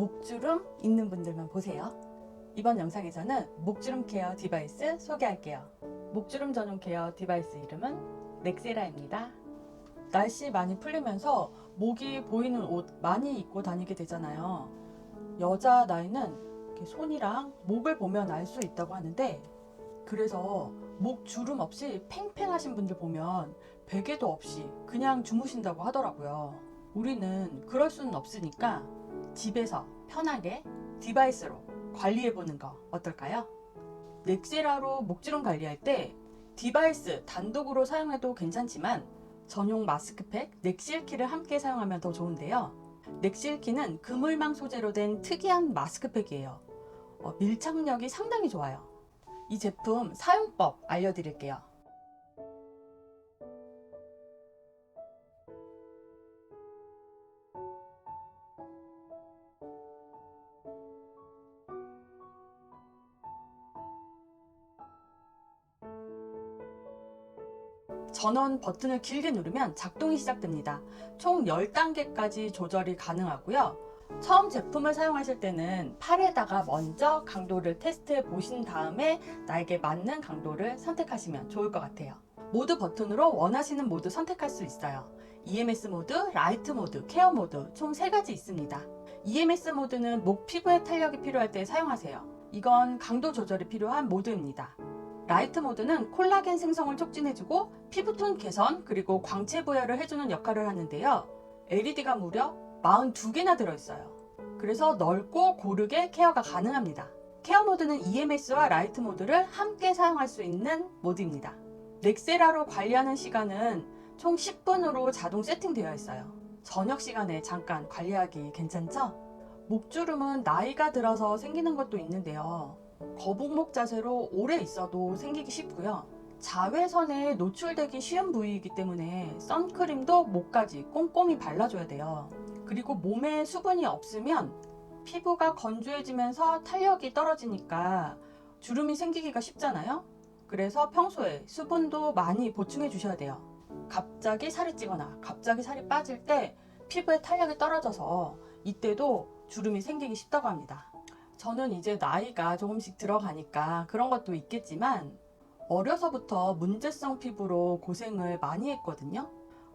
목주름 있는 분들만 보세요. 이번 영상에서는 목주름 케어 디바이스 소개할게요. 목주름 전용 케어 디바이스 이름은 넥세라입니다. 날씨 많이 풀리면서 목이 보이는 옷 많이 입고 다니게 되잖아요. 여자 나이는 손이랑 목을 보면 알 수 있다고 하는데 그래서 목 주름 없이 팽팽하신 분들 보면 베개도 없이 그냥 주무신다고 하더라고요. 우리는 그럴 수는 없으니까 집에서 편하게 디바이스로 관리해 보는 거 어떨까요? 넥세라로 목주름 관리할 때 디바이스 단독으로 사용해도 괜찮지만 전용 마스크팩 넥실키를 함께 사용하면 더 좋은데요. 넥실키는 그물망 소재로 된 특이한 마스크팩이에요. 어, 밀착력이 상당히 좋아요. 이 제품 사용법 알려드릴게요. 전원 버튼을 길게 누르면 작동이 시작됩니다. 총 10단계까지 조절이 가능하고요. 처음 제품을 사용하실 때는 팔에다가 먼저 강도를 테스트해 보신 다음에 나에게 맞는 강도를 선택하시면 좋을 것 같아요. 모드 버튼으로 원하시는 모드 선택할 수 있어요. EMS 모드, 라이트 모드, 케어 모드 총 3가지 있습니다. EMS 모드는 목 피부에 탄력이 필요할 때 사용하세요. 이건 강도 조절이 필요한 모드입니다. 라이트 모드는 콜라겐 생성을 촉진해주고 피부톤 개선 그리고 광채 부여를 해주는 역할을 하는데요. LED가 무려 42개나 들어있어요. 그래서 넓고 고르게 케어가 가능합니다. 케어 모드는 EMS와 라이트 모드를 함께 사용할 수 있는 모드입니다. 넥세라로 관리하는 시간은 총 10분으로 자동 세팅되어 있어요. 저녁 시간에 잠깐 관리하기 괜찮죠? 목주름은 나이가 들어서 생기는 것도 있는데요. 거북목 자세로 오래 있어도 생기기 쉽고요. 자외선에 노출되기 쉬운 부위이기 때문에 선크림도 목까지 꼼꼼히 발라줘야 돼요. 그리고 몸에 수분이 없으면 피부가 건조해지면서 탄력이 떨어지니까 주름이 생기기가 쉽잖아요. 그래서 평소에 수분도 많이 보충해 주셔야 돼요. 갑자기 살이 찌거나 갑자기 살이 빠질 때 피부에 탄력이 떨어져서 이때도 주름이 생기기 쉽다고 합니다. 저는 이제 나이가 조금씩 들어가니까 그런 것도 있겠지만 어려서부터 문제성 피부로 고생을 많이 했거든요.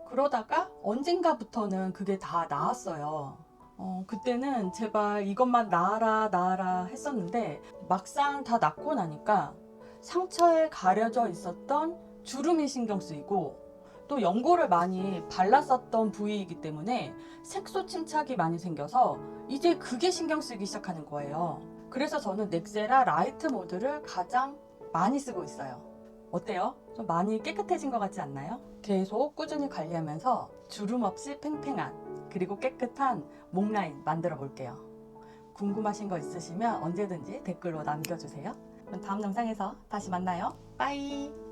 그러다가 언젠가부터는 그게 다 나았어요. 어, 그때는 제발 이것만 나아라, 나아라 했었는데 막상 다 낫고 나니까 상처에 가려져 있었던 주름이 신경 쓰이고 또 연고를 많이 발랐었던 부위이기 때문에 색소 침착이 많이 생겨서 이제 그게 신경 쓰기 시작하는 거예요. 그래서 저는 넥세라 라이트 모드를 가장 많이 쓰고 있어요. 어때요? 좀 많이 깨끗해진 것 같지 않나요? 계속 꾸준히 관리하면서 주름 없이 팽팽한 그리고 깨끗한 목 라인 만들어 볼게요. 궁금하신 거 있으시면 언제든지 댓글로 남겨주세요. 그럼 다음 영상에서 다시 만나요. 빠이!